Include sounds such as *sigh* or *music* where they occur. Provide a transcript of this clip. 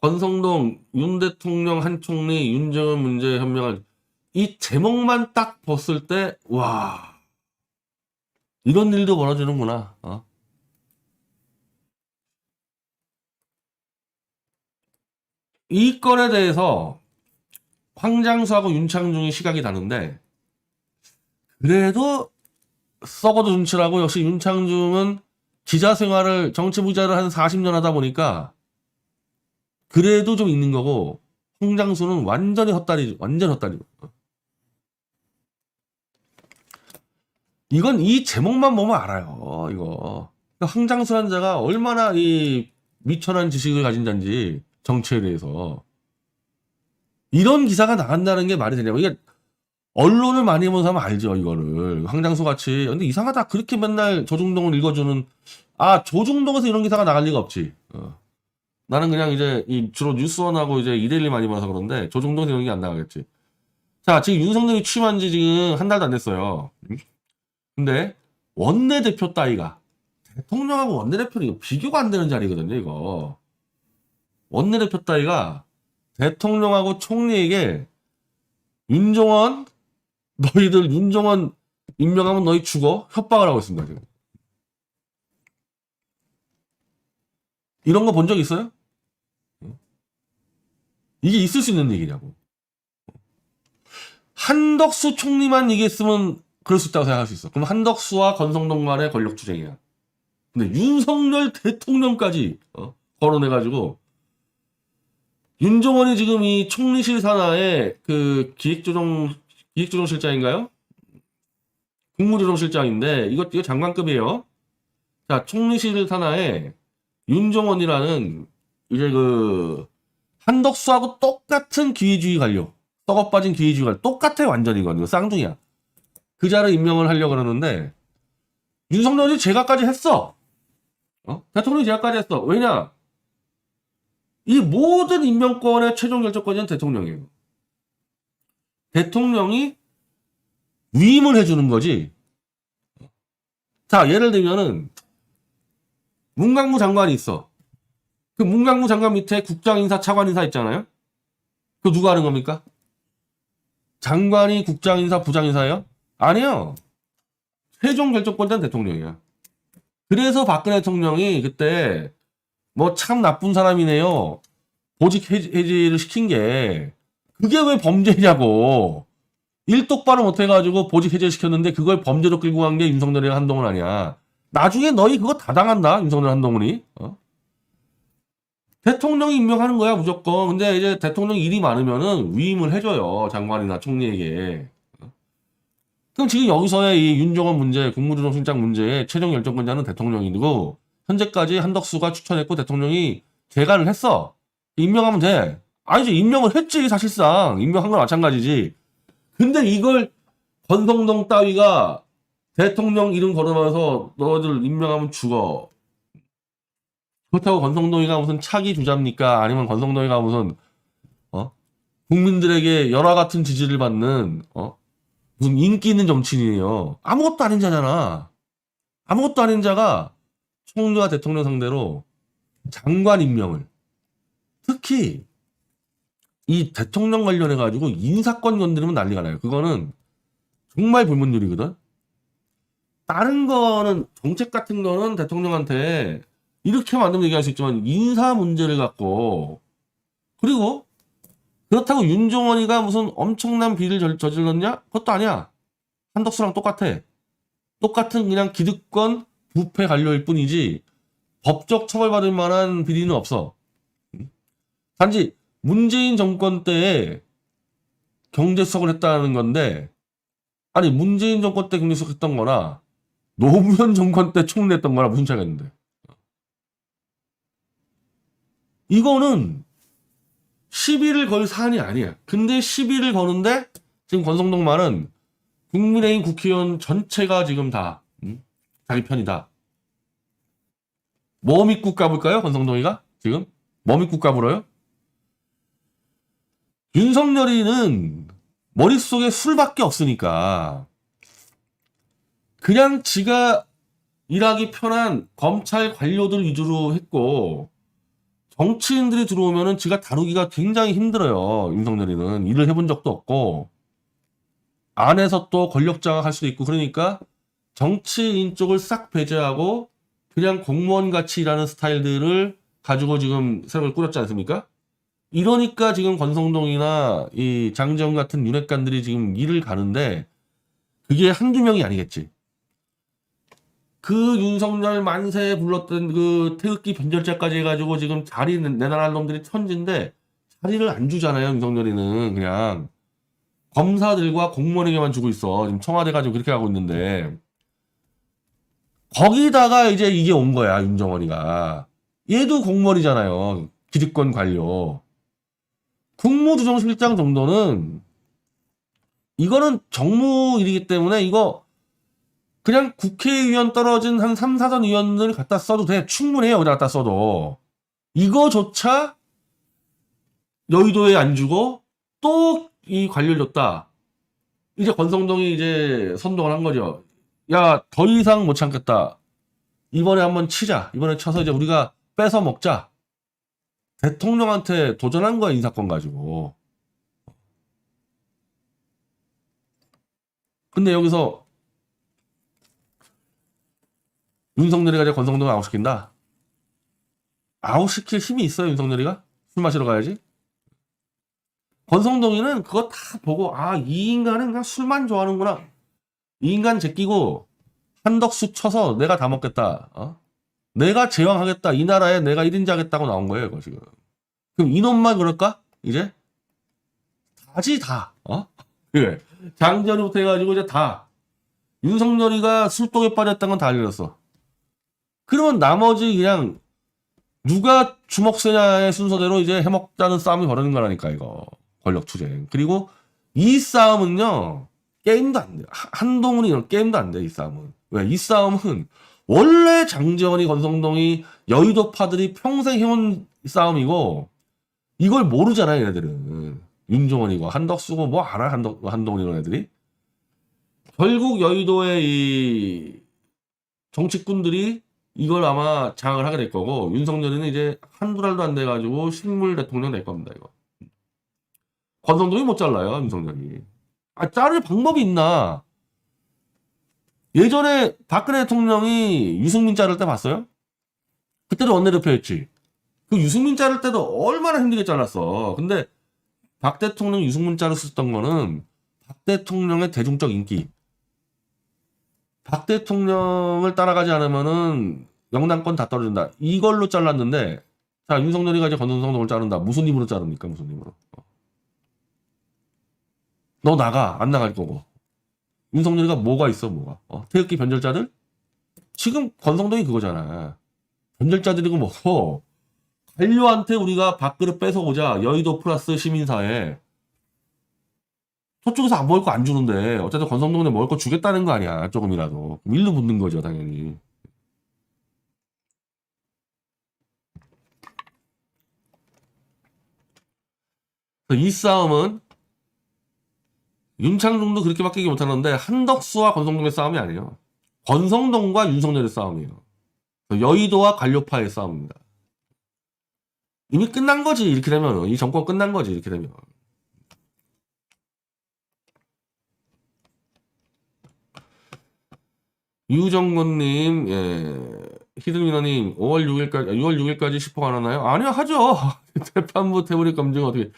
권성동, 윤 대통령, 한 총리, 윤정은 문제 현명한 이 제목만 딱 봤을 때, 와, 이런 일도 벌어지는구나. 어? 이 건에 대해서 황장수하고 윤창중이 시각이 다른데, 그래도 썩어도 눈치라고 역시 윤창중은 기자 생활을 정치 부자를 한 40년 하다 보니까 그래도 좀 있는 거고 홍장수는 완전히 헛다리 완전 헛다리. 이건 이 제목만 보면 알아요 이거. 그러니까 황장수라는 자가 얼마나 이 미천한 지식을 가진 자인지 정치에 대해서. 이런 기사가 나간다는 게 말이 되냐고. 이게 언론을 많이 본 사람은 알죠 이거를. 황장수 같이. 근데 이상하다. 그렇게 맨날 조중동을 읽어주는 아 조중동에서 이런 기사가 나갈 리가 없지. 어. 나는 그냥 이제 이 주로 뉴스원하고 이제 이데일리 많이 봐서 그런데 조중동에서 이런 게 안 나가겠지 자 지금 윤석열이 취임한 지 지금 한 달도 안 됐어요 음? 근데 원내대표 따위가 대통령하고 원내대표는 이거 비교가 안 되는 자리거든요 이거 원내대표 따위가 대통령하고 총리에게 윤종원 너희들 윤종원 임명하면 너희 죽어 협박을 하고 있습니다 지금. 이런 거 본 적 있어요? 이게 있을 수 있는 얘기냐고. 한덕수 총리만 얘기했으면 그럴 수 있다고 생각할 수 있어. 그럼 한덕수와 권성동 간의 권력 투쟁이야. 근데 윤석열 대통령까지 어? 거론해가지고 윤종원이 지금 이 총리실 산하의 그 기획조정 기획조정실장인가요? 국무조정실장인데 이거 이거 장관급이에요. 자 총리실 산하에 윤종원이라는 이제 그 한덕수하고 똑같은 기회주의 관료, 썩어 빠진 기회주의 관료 똑같아 완전히 이건 이거 쌍둥이야. 그 자를 임명을 하려고 그러는데 윤석열이 제가까지 했어. 어? 대통령이 제가까지 했어. 왜냐? 이 모든 임명권의 최종 결정권은 대통령이에요. 대통령이 위임을 해주는 거지. 자, 예를 들면은 문광무 장관이 있어. 그 문광무 장관 밑에 국장 인사, 차관 인사 있잖아요. 그 누가 하는 겁니까? 장관이 국장 인사, 부장 인사예요? 아니요. 최종 결정권자는 대통령이야. 그래서 박근혜 대통령이 그때 뭐 참 나쁜 사람이네요. 보직 해지, 해지를 시킨 게 그게 왜 범죄냐고. 일 똑바로 못해가지고 보직 해제 시켰는데 그걸 범죄로 끌고 간 게 윤석열이랑 한동훈 아니야. 나중에 너희 그거 다 당한다 윤석열 한동훈이. 어? 대통령이 임명하는 거야 무조건. 근데 이제 대통령 일이 많으면은 위임을 해줘요 장관이나 총리에게. 어? 그럼 지금 여기서의 이 윤종원 문제, 국무조정 실장 문제의 최종 결정권자는 대통령이고 현재까지 한덕수가 추천했고 대통령이 재간을 했어. 임명하면 돼. 아니지 임명을 했지 사실상 임명한 건 마찬가지지. 근데 이걸 권성동 따위가 대통령 이름 거론하면서 너희들 임명하면 죽어. 그렇다고 권성동이가 무슨 차기 주자입니까? 아니면 권성동이가 무슨 어 국민들에게 열화 같은 지지를 받는 어 무슨 인기 있는 정치인이에요. 아무것도 아닌 자잖아. 아무것도 아닌 자가 총리와 대통령 상대로 장관 임명을 특히 이 대통령 관련해 가지고 인사권 건드리면 난리가 나요. 그거는 정말 불문율이거든. 다른 거는 정책 같은 거는 대통령한테 이렇게 만들면 얘기할 수 있지만 인사 문제를 갖고 그리고 그렇다고 윤종원이가 무슨 엄청난 비리를 저- 저질렀냐? 그것도 아니야. 한덕수랑 똑같아. 똑같은 그냥 기득권 부패 관료일 뿐이지 법적 처벌받을 만한 비리는 없어. 단지 문재인 정권 때에 경제수석을 했다는 건데 아니 문재인 정권 때 경제수석 했던 거나 노무현 정권 때 총리 했던 거나 무슨 차이가 있는데 이거는 시비를 걸 사안이 아니야. 근데 시비를 거는데 지금 권성동 말은 국민의힘 국회의원 전체가 지금 다 음? 자기 편이다. 뭐 믿고 까불까요? 권성동이가 지금 뭐 믿고 까불어요? 윤석열이는 머릿속에 술밖에 없으니까 그냥 지가 일하기 편한 검찰 관료들 위주로 했고 정치인들이 들어오면은 지가 다루기가 굉장히 힘들어요. 윤석열이는 일을 해본 적도 없고 안에서 또 권력자가 할 수도 있고 그러니까 정치인 쪽을 싹 배제하고 그냥 공무원 같이 일하는 스타일들을 가지고 지금 세력을 꾸렸지 않습니까? 이러니까 지금 권성동이나 이 장재원 같은 윤핵관들이 지금 일을 가는데 그게 한두 명이 아니겠지. 그 윤석열 만세에 불렀던 그 태극기 변절자까지 해가지고 지금 자리 내놔할 놈들이 천진데 자리를 안 주잖아요. 윤석열이는 그냥 검사들과 공무원에게만 주고 있어. 지금 청와대 가지고 그렇게 하고 있는데 거기다가 이제 이게 온 거야 윤정원이가. 얘도 공무원이잖아요. 기득권 관료. 국무조정실장 정도는 이거는 정무일이기 때문에 이거 그냥 국회의원 떨어진 한 3, 4선 의원들 갖다 써도 돼. 충분해요. 여기다 갖다 써도. 이거조차 여의도에 안 주고 또 이 관료를 줬다. 이제 권성동이 이제 선동을 한 거죠. 야, 더 이상 못 참겠다. 이번에 한번 치자. 이번에 쳐서 이제 우리가 뺏어 먹자. 대통령한테 도전한 거야, 인사권 가지고. 근데 여기서 윤석열이가 이제 권성동을 아웃시킨다? 아웃시킬 힘이 있어요, 윤석열이가? 술 마시러 가야지? 권성동이는 그거 다 보고, 아, 이 인간은 그냥 술만 좋아하는구나. 이 인간 제끼고, 한덕수 쳐서 내가 다 먹겠다. 어? 내가 제왕하겠다. 이 나라에 내가 1인자 하겠다고 나온 거예요, 이거 지금. 그럼 이놈만 그럴까? 이제? 다지, 다. 어? 그래. *laughs* 장전부터 해가지고 이제 다. 윤석열이가 술독에 빠졌다는 건 다 알려졌어. 그러면 나머지 그냥 누가 주먹 세냐의 순서대로 이제 해먹자는 싸움이 벌어지는 거라니까, 이거. 권력 투쟁. 그리고 이 싸움은요, 게임도 안 돼요. 하- 한동훈이 이런 게임도 안 돼, 이 싸움은. 왜? 이 싸움은 원래 장재원이, 권성동이, 여의도파들이 평생 해온 싸움이고, 이걸 모르잖아요, 얘네들은. 윤종원이고, 한덕수고, 뭐 알아, 한덕, 한동훈 이런 애들이? 결국 여의도의 이 정치꾼들이 이걸 아마 장악을 하게 될 거고, 윤석열이는 이제 한두 달도 안 돼가지고 식물 대통령 될 겁니다, 이거. 권성동이 못 잘라요, 윤석열이. 아, 자를 방법이 있나? 예전에 박근혜 대통령이 유승민 자를 때 봤어요? 그때도 원내대표였지. 그 유승민 자를 때도 얼마나 힘들게 잘랐어. 근데 박 대통령 유승민 자를 썼던 거는 박 대통령의 대중적 인기. 박 대통령을 따라가지 않으면은 영당권 다 떨어진다. 이걸로 잘랐는데, 자, 윤석열이가 이제 권성동을 자른다. 무슨 힘으로 자릅니까? 무슨 힘으로. 어. 너 나가. 안 나갈 거고. 윤석열이가 뭐가 있어, 뭐가. 어? 태극기 변절자들? 지금 권성동이 그거잖아. 변절자들이고 뭐고, 관료한테 우리가 밥그릇 뺏어오자. 여의도 플러스 시민사회. 저쪽에서 안 먹을 거 안 주는데, 어쨌든 권성동에 먹을 거 주겠다는 거 아니야. 조금이라도. 밀로 붙는 거죠, 당연히. 이 싸움은 윤창중도 그렇게 바뀌지 못하는데 한덕수와 권성동의 싸움이 아니에요. 권성동과 윤석열의 싸움이에요. 여의도와 관료파의 싸움입니다. 이미 끝난 거지 이렇게 되면 이 정권 끝난 거지 이렇게 되면. 유정권님, 예, 히든미너님, 5월 6일까지, 6월 6일까지 시포 안 하나요? 아니요, 하죠. *laughs* 재판부 태블릿 검증 어떻게,